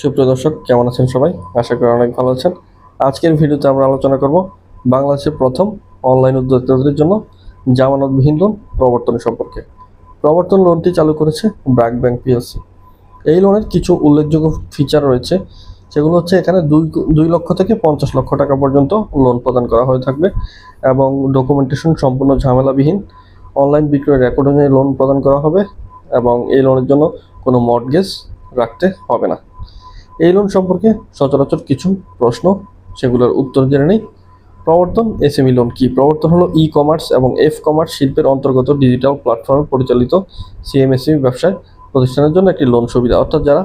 সুপ্রিয় দর্শক, কেমন আছেন সবাই? আশা করি অনেক ভালো আছেন। আজকের ভিডিওতে আমরা আলোচনা করব বাংলাদেশের প্রথম অনলাইন উদ্যোক্তাদের জন্য জামানতবিহীন লোন প্রবর্তন সম্পর্কে। প্রবর্তন লোনটি চালু করেছে ব্র্যাক ব্যাংক পিএলসি এই লোনের কিছু উল্লেখযোগ্য ফিচার রয়েছে, সেগুলো হচ্ছে এখানে দুই দুই লক্ষ থেকে পঞ্চাশ লক্ষ টাকা পর্যন্ত লোন প্রদান করা হয়ে থাকবে এবং ডকুমেন্টেশন সম্পূর্ণ ঝামেলাবিহীন। অনলাইন বিক্রয় রেকর্ড অনুযায়ী লোন প্রদান করা হবে এবং এই লোনের জন্য কোনো মর্টগেজ রাখতে হবে না। এই লোন সম্পর্কে সচরাচর কিছু প্রশ্ন, সেগুলোর উত্তর জেনে নেই। প্রবর্তন, এসএমই লোন কি? প্রবর্তন হলো ই কমার্স এবং এফ কমার্স শিল্পের অন্তর্গত ডিজিটাল প্ল্যাটফর্মে পরিচালিত সিএমএসএমই ব্যবসায় প্রতিষ্ঠানের জন্য একটি লোন সুবিধা। অর্থাৎ যারা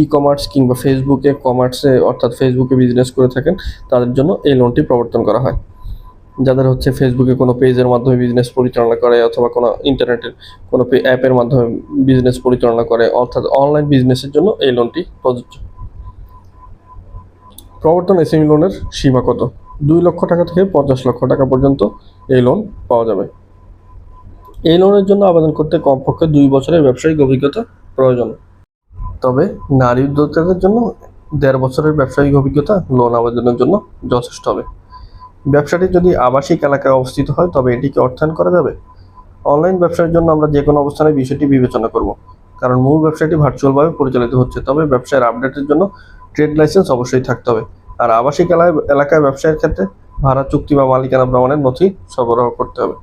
ই কমার্স কিংবা ফেসবুকে কমার্সে অর্থাৎ ফেসবুকে বিজনেস করে থাকেন, তাদের জন্য এই লোনটি প্রবর্তন করা হয়। যাদের হচ্ছে ফেসবুকে কোনো পেজের মাধ্যমে বিজনেস পরিচালনা করে অথবা কোনো ইন্টারনেটের কোনো অ্যাপের মাধ্যমে বিজনেস পরিচালনা করে, অর্থাৎ অনলাইন বিজনেসের জন্য এই লোনটি প্রযোজ্য। প্রবর্তন এসএমই লোনের সীমা কত? দুই লক্ষ টাকা থেকে পঞ্চাশ লক্ষ টাকা পর্যন্ত এই লোন পাওয়া যাবে। এই লোনের জন্য আবেদন করতে কমপক্ষে দুই বছরের ব্যবসায়িক অভিজ্ঞতা প্রয়োজন। তবে নারী উদ্যোক্তাদের জন্য দেড় বছরের ব্যবসায়িক অভিজ্ঞতা লোন আবেদনের জন্য যথেষ্ট হবে। ব্যবসাটি যদি আবাসিক এলাকায় অবস্থিত হয়, তবে এটিকে অর্থায়ন করা যাবে। অনলাইন ব্যবসার জন্য আমরা যে কোনো অবস্থানে বিষয়টি বিবেচনা করব। কারণ মূল ব্যবসাটি ভার্চুয়ালভাবে পরিচালিত হচ্ছে, তবে ব্যবসায়ের আপডেটের জন্য ট্রেড লাইসেন্স অবশ্যই থাকতে হবে। আর আবাসিক এলাকায় ব্যবসায়ের ক্ষেত্রে ভাড়া, চুক্তি বা মালিকানা প্রমাণের নথি সরবরাহ করতে হবে।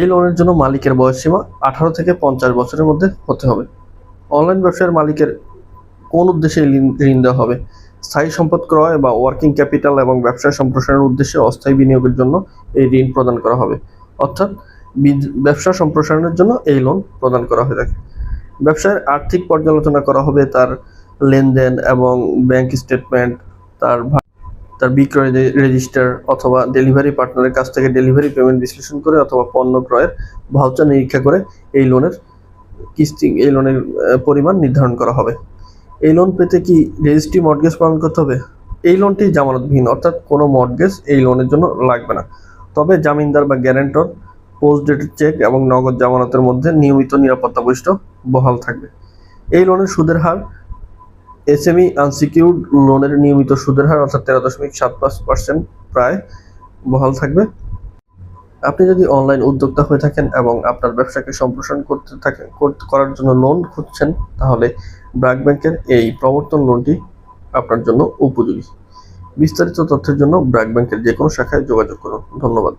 এই লোনের জন্য মালিকের বয়সসীমা আঠারো থেকে পঞ্চাশ বছরের মধ্যে হতে হবে। অনলাইন ব্যবসায়ের মালিকের কোন উদ্দেশ্যে ঋণ দেওয়া হবে? স্থায়ী সম্পদ ক্রয় বা ওয়ার্কিং ক্যাপিটাল এবং ব্যবসায় সম্প্রসারণের উদ্দেশ্যে অস্থায়ী বিনিয়োগের জন্য এই ঋণ প্রদান করা হবে। অর্থাৎ ব্যবসা সম্প্রসারণের জন্য এই লোন প্রদান করা হয়ে থাকে। ব্যবসায়ের আর্থিক পর্যালোচনা করা হবে তার লেনদেন এবং ব্যাংক স্টেটমেন্ট তার তার বিক্রয় রেজিস্টার অথবা ডেলিভারি পার্টনারের কাছ থেকে ডেলিভারি পেমেন্ট বিশ্লেষণ করে অথবা পণ্য ক্রয়ের ভাউচার নিরীক্ষা করে এই লোনের কিস্তি, এই লোনের পরিমাণ নির্ধারণ করা হবে। এই লোন পেতে কি রেজিস্ট্রি মর্টগেজ পালন করতে হবে? এই লোনটি জামানতবিহীন, অর্থাৎ কোনো মর্টগেজ এই লোনের জন্য লাগবে না। তবে জামিনদার বা গ্যারেন্টর পোস্ট ডেটেড চেক এবং নগদ জামানতের মধ্যে নিয়মিত নিরাপত্তা বৈশিষ্ট্য বহাল থাকবে। এই লোনের সুদের হার এসএমই আনসিকিউর্ড লোনের নিয়মিত সুদের হার অর্থাৎ তেরো দশমিক সাত পাঁচ পার্সেন্ট প্রায় বহাল থাকবে। আপনি যদি অনলাইন উদ্যোক্তা হয়ে থাকেন এবং আপনার ব্যবসাকে সম্প্রসারণ করতে থাকেন করার জন্য লোন খুঁজছেন, তাহলে ব্র্যাক ব্যাংকের এই প্রবর্তন লোনটি আপনার জন্য উপযোগী। বিস্তারিত তথ্যের জন্য ব্র্যাক ব্যাংকের যে কোনো শাখায় যোগাযোগ করুন। ধন্যবাদ।